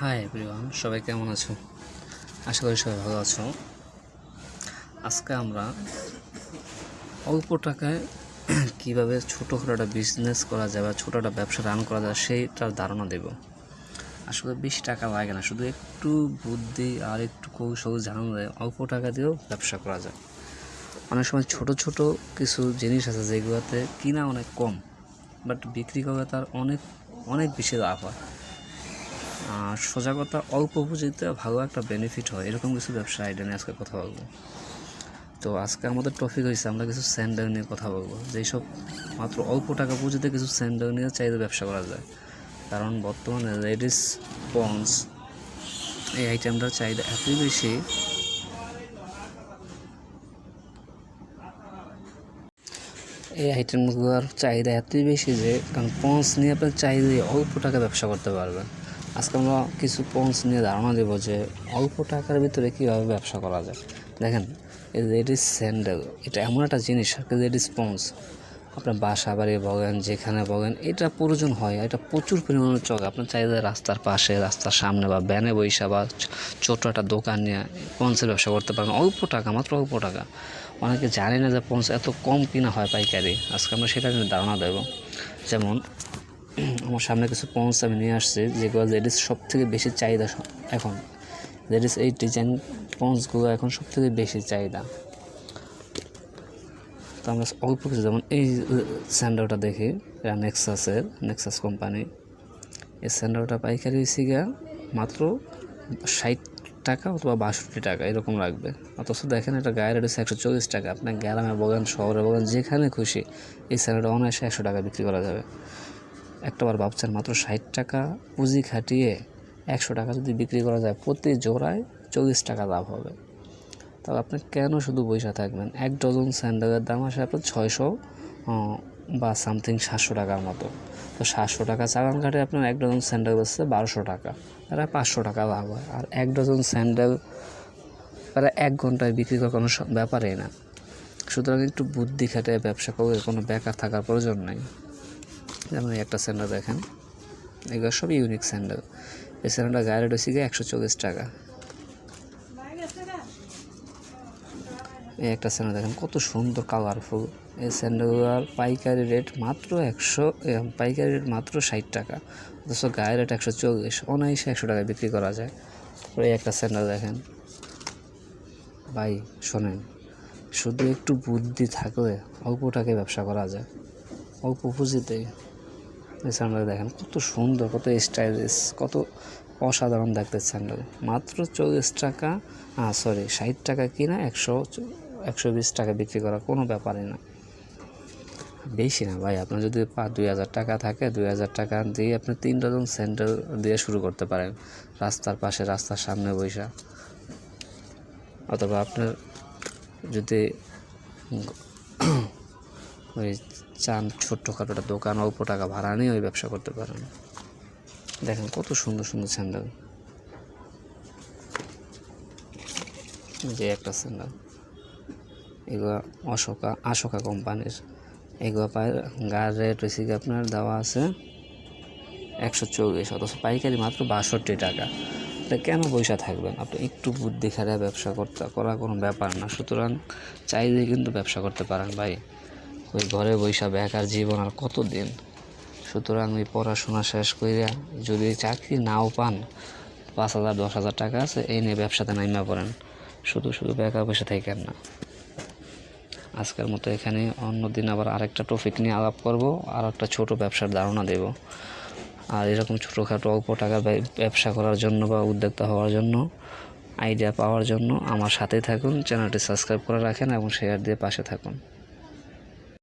Hi everyone সবাই কেমন আছো? আশা করি সবাই ভালো আছো। আজকে আমরা অল্প টাকায় কীভাবে ছোটোখাটো একটা বিজনেস করা যায় বা ছোটো একটা ব্যবসা রান করা যায় সেইটার ধারণা দেব। আসলে বেশি টাকা লাগে না, শুধু একটু বুদ্ধি আর একটু কৌশল জানানো যায়, অল্প টাকা দিয়েও ব্যবসা করা যায়। অনেক সময় ছোট ছোট কিছু জিনিস আছে যেগুলোতে কিনা অনেক কম বাট বিক্রি করে তার অনেক অনেক বেশি লাভ হয়। সোজা কথা, অল্প পুঁজিতে ভালো একটা বেনিফিট হয়। এরকম কিছু ব্যবসা আইডিয়া নিয়ে আজকে কথা বলব। তো আজকে আমাদের টপিক হয়েছে আমরা কিছু স্যান্ডেল নিয়ে কথা বলব। যেসব মাত্র অল্প টাকা পুঁজিতে কিছু স্যান্ডেল নিয়ে চাইলে ব্যবসা করা যায়। কারণ বর্তমানে লেডিস পন্স এই আইটেমটার চাহিদা এতই বেশি এই আইটেমগুলোর চাহিদা এতই বেশি যে, কারণ পন্স নিয়ে আপনার চাইলে অল্প টাকা ব্যবসা করতে পারবেন। আজকে আমরা কিছু পন্স নিয়ে ধারণা দেবো যে অল্প টাকার ভিতরে কীভাবে ব্যবসা করা যায়। দেখেন লেডিস স্যান্ডেল এটা এমন একটা জিনিস লেডিস পন্স আপনার বাসা বাড়ি বলেন, যেখানে বলেন, এটা প্রয়োজন হয়, এটা প্রচুর পরিমাণে চলে। আপনার চাইলে রাস্তার পাশে, রাস্তার সামনে বা ব্যানে বৈশা বা ছোটো একটা দোকান নিয়ে পন্সের ব্যবসা করতে পারেন। অল্প টাকা, মাত্র অল্প টাকা। অনেকে জানে না যে পন্স এত কম কিনা হয় পাইকারি। আজকে আমরা সেটা নিয়ে ধারণা দেবো। যেমন আমার সামনে কিছু পন্স আমি নিয়ে আসছি যেগুলো লেডিস সব থেকে বেশি চাহিদা এখন। লেডিস এই ডিজাইন পন্সগুলো এখন সব থেকে বেশি চাহিদা। তো আমরা অল্প কিছু, যেমন এই স্যান্ডেলটা দেখি, এটা নেক্সাসের নেক্সাস কোম্পানি এই স্যান্ডেলটা পাইকারি গিয়া মাত্র ষাট টাকা অথবা বাষট্টি টাকা, এরকম লাগবে। অথচ দেখেন এটা গায়ের রেট হচ্ছে একশো চল্লিশ টাকা। আপনার গ্রামে বলেন শহরে বলেন যেখানে খুশি এই স্যান্ডেলটা অনায়াসে একশো টাকা বিক্রি করা যাবে। একটাবার ভাবছেন মাত্র ষাট টাকা, পুঁজি খাটিয়ে একশো টাকা যদি বিক্রি করা যায় প্রতি জোড়ায় চল্লিশ টাকা লাভ হবে। তাহলে আপনি কেন শুধু বৈশা থাকবেন? এক ডজন স্যান্ডেলের দাম আসে আপনার ছয়শো বা সামথিং সাতশো টাকার মতো। তো সাতশো টাকা চালান কাটে আপনার এক ডজন স্যান্ডেল বেচছে বারোশো টাকা প্রায় পাঁচশো টাকা লাভ হয়। আর এক ডজন স্যান্ডেল প্রায় এক ঘন্টায় বিক্রি করার কোনো ব্যাপারই না। সুতরাং একটু বুদ্ধি খাটে ব্যবসা করে কোনো বেকার থাকার প্রয়োজন নেই। যেমন একটা স্যান্ডেল দেখেন। এগুলো সব ইউনিক স্যান্ডেল। এই স্যান্ডেলটা গায়ে রেট হচ্ছে গিয়ে একশো চল্লিশ টাকা। এই একটা স্যান্ডেল দেখেন, কত সুন্দর কালারফুল এই স্যান্ডেলগুলোর পাইকারি রেট মাত্র একশো পাইকারি রেট মাত্র ষাট টাকা। অথচ গায়ের রেট একশো চল্লিশ, অনায়াসে একশো টাকায় বিক্রি করা যায়। তারপরে এই একটা স্যান্ডেল দেখেন। ভাই, শোনেন, শুধু একটু বুদ্ধি থাকলে অল্প টাকায় ব্যবসা করা যায়। অল্প পুঁজিতে এই স্যান্ডেল দেখেন, কত সুন্দর, কত স্টাইলিশ কত অসাধারণ দেখতে স্যান্ডেল মাত্র চল্লিশ টাকা সরি ষাট টাকা কিনা একশো একশো বিশ টাকা বিক্রি করা, কোনো ব্যাপারই না। বেশি না ভাই, আপনার যদি পা দুই হাজার টাকা থাকে, দুই হাজার টাকা দিয়ে আপনি তিন ডজন স্যান্ডেল দিয়ে শুরু করতে পারেন, রাস্তার পাশে, রাস্তার সামনে বৈশা অথবা আপনার যদি ওই চান ছোট্টখাটো একটা দোকান, অল্প টাকা ভাড়া নিয়ে ওই ব্যবসা করতে পারেন দেখেন কত সুন্দর সুন্দর স্যান্ডেল। যে একটা স্যান্ডেল। এগুলো অশোকা আশোকা কোম্পানির। এগুলো পায়, গায়ের রেট হয়েছে কি আপনার, দেওয়া আছে একশো চল্লিশ, অথচ পাইকারি মাত্র বাষট্টি টাকা। আপনি কেন পয়সা থাকবেন? আপনি একটু বুদ্ধি খাড়া ব্যবসা করতে করা কোনো ব্যাপার না। সুতরাং চাইলে কিন্তু ব্যবসা করতে পারেন ভাই। ওই ঘরে বৈশা বেকার জীবন আর কত দিন সুতরাং ওই পড়াশোনা শেষ করিয়া যদি চাকরি নাও পান, পাঁচ হাজার, দশ হাজার টাকা আছে, এই নিয়ে ব্যবসাতে নাইমা পড়েন। শুধু শুধু বেকার বসে থাকেন না। আজকের মতো এখানে। অন্য দিন আবার আরেকটা টপিক নিয়ে আলাপ করব, আর একটা ছোট ব্যবসার ধারণা দেব। আর এরকম ছোটোখাটো অল্প টাকা ব্যয়- ব্যবসা করার জন্য বা উদ্যোক্তা হওয়ার জন্য আইডিয়া পাওয়ার জন্য আমার সাথেই থাকুন চ্যানেলটি সাবস্ক্রাইব করে রাখেন এবং শেয়ার দিয়ে পাশে থাকুন।